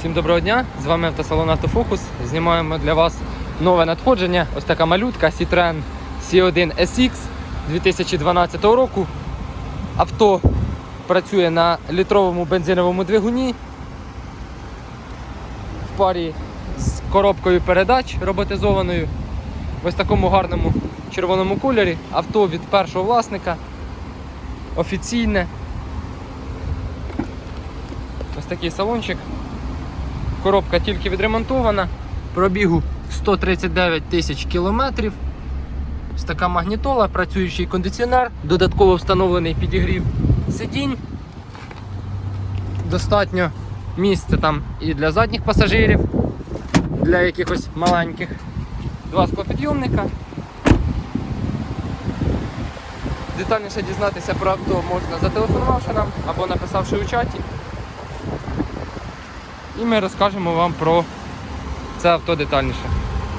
Всім доброго дня! З вами автосалон Автофокус. Знімаємо для вас нове надходження. Ось така малютка Citroen C1 SX 2012 року. Авто працює на літровому бензиновому двигуні в парі з коробкою передач роботизованою. В ось такому гарному червоному кольорі. Авто від першого власника. Офіційне. Ось такий салончик. Коробка тільки відремонтована. Пробігу 139 тисяч кілометрів. Ось така магнітола, працюючий кондиціонер, додатково встановлений підігрів сидінь. Достатньо місця там і для задніх пасажирів, для якихось маленьких. Два склопідйомника. Детальніше дізнатися про авто можна зателефонувавши нам або написавши у чаті. І ми розкажемо вам про це авто детальніше.